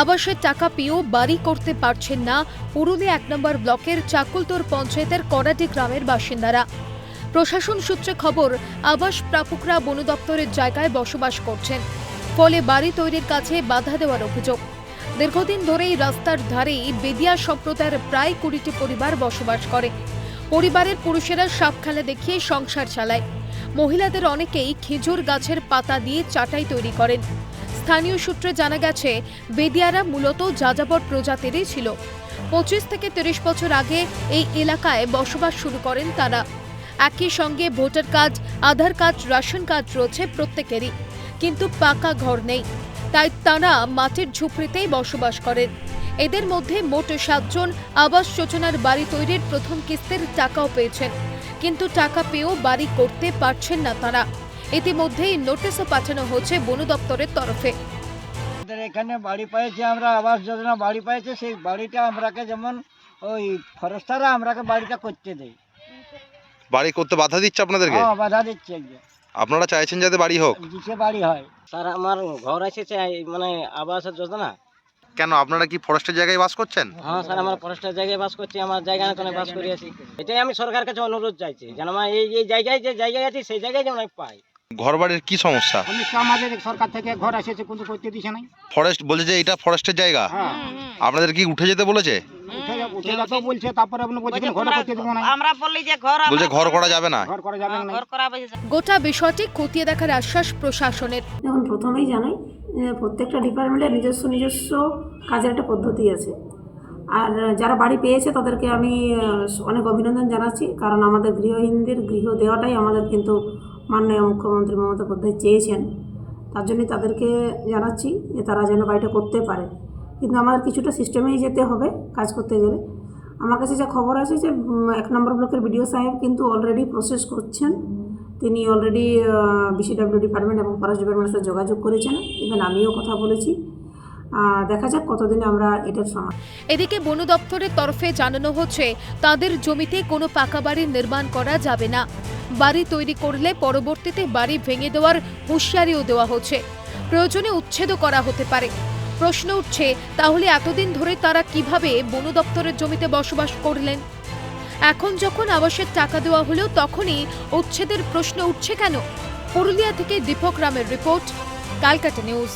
আবাসের টাকা পেয়েও বাড়ি করতে পারছেন না। পুরুলিয়া এক নম্বর ব্লকের চাকুলতোর পঞ্চায়েতের করাটি গ্রামের বাসিন্দারা। প্রশাসন সূত্রে খবর, আবাস প্রাপকরা বন দপ্তরের জায়গায় বসবাস করছেন। ফলে বাড়ি তৈরির কাছে বাধা দেওয়ার অভিযোগ। দীর্ঘদিন ধরেই রাস্তার ধারেই বেদিয়া সম্প্রদায়ের প্রায় কুড়িটি পরিবার বসবাস করে। পরিবারের পুরুষেরা সাপ খেলা দেখিয়ে সংসার চালায়। মহিলাদের অনেকেই খেজুর গাছের পাতা দিয়ে চাটাই তৈরি করেন। স্থানীয় সূত্রে জানা গেছে, বেদিয়ারা মূলত যাযাবর প্রজাতিরই ছিল। পঁচিশ থেকে তিরিশ বছর আগে এই এলাকায় বসবাস শুরু করেন তারা। একই সঙ্গে voter card, Aadhaar card, ration card রয়েছে প্রত্যেকেরই, কিন্তু পাকা ঘর নেই। তাই তারা মাটির ঝুপড়িতেই বসবাস করেন। এদের মধ্যে মোট সাতজন আবাস যোজনার বাড়ি তৈরির প্রথম কিস্তির টাকাও পেয়েছেন, কিন্তু টাকা পেয়েও বাড়ি করতে পারছেন না তারা। ইতিমধ্যেই নোটিশও পাঠানো হচ্ছে বন দপ্তরের তরফে। আমাদের এখানে বাড়ি পেয়েছি আমরা আবাস যোজনা বাড়ি পেয়েছে সেই বাড়িটা আমরাকে যেমন ওই ফরেস্টাররা আমরাকে বাড়িটা করতে দেয়। বাড়ি করতে বাধা দিচ্ছে আপনাদেরকে? হ্যাঁ বাধা দিচ্ছে যে আপনারা চাইছেন যাতে বাড়ি হোক? দিচ্ছে বাড়ি হয়। স্যার আমার ঘর আছে চাই মানে আবাসের যোজনা। কেন আপনারা কি ফরেস্টের জায়গায় বাস করছেন? হ্যাঁ স্যার আমার ফরেস্টের জায়গায় বাস করছি আমার জায়গা না বাস করে আছি এটাই আমি সরকার কাছে অনুরোধ চাইছি যেন আমার এই এই জায়গায় যে জায়গায় আছি সেই জায়গায় যেন আমি পাই। ঘর বাড়ির কি সমস্যা? সমস্যা আমাদের সরকার থেকে ঘর এসেছে কিন্তু করতে দিচ্ছে নাই। ফরেস্ট বলছে যে এটা ফরেস্টের জায়গা। হ্যাঁ। আপনাদের কি উঠে যেতে বলেছে? উঠে যা- উঠে বলছে তারপরে আপনি ঘর করতে দেবো না। আমরা বললি যে ঘর বলছে ঘর করা যাবে না। ঘর করা যাবে না। ঘর করা হয়েছে গোটা বিষয়টি খতিয়ে দেখার আশ্বাস প্রশাসনের। দেখুন প্রথমেই জানাই যে প্রত্যেকটা ডিপার্টমেন্টের নিজস্ব নিজস্ব কাজের একটা পদ্ধতি আছে। আর যারা বাড়ি পেয়েছে তাদেরকে আমি আহ, অনেক অভিনন্দন জানাচ্ছি। কারণ আমাদের গৃহহীনদের গৃহ দেওয়াটাই আমাদের কিন্তু মাননীয় মুখ্যমন্ত্রী মমতা বন্দ্যোপাধ্যায় চেয়েছেন, তার জন্যই তাদেরকে জানাচ্ছি যে তারা যেন বাড়িটা করতে পারে। কিন্তু আমার কিছুটা সিস্টেমেই যেতে হবে কাজ করতে গেলে। আমার কাছে যা খবর আছে যে এক নম্বর ব্লকের বিডিও সাহেব কিন্তু অলরেডি প্রসেস করছেন। তিনি অলরেডি বিসিডাব্লিউ ডিপার্টমেন্ট এবং ফরেস্ট ডিপার্টমেন্টের সাথে যোগাযোগ করেছেন। ইভেন আমিও কথা বলেছি। দেখা যাক কতদিনে আমরা এটার সমাধান এদিকে বন দপ্তরের তরফে জানানো হচ্ছে, তাদের জমিতে কোনো পাকা বাড়ি নির্মাণ করা যাবে না। বাড়ি তৈরি করলে পরবর্তীতে বাড়ি ভেঙে দেওয়ার হুঁশিয়ারিও দেওয়া হচ্ছে। প্রয়োজনে উচ্ছেদও করা হতে পারে। প্রশ্ন উঠছে, তাহলে এতদিন ধরে তারা কীভাবে বন দপ্তরের জমিতে বসবাস করলেন? এখন যখন আবাসের টাকা দেওয়া হলেও তখনই উচ্ছেদের প্রশ্ন উঠছে কেন? পুরুলিয়া থেকে দীপক রামের রিপোর্ট, কালকাটা নিউজ।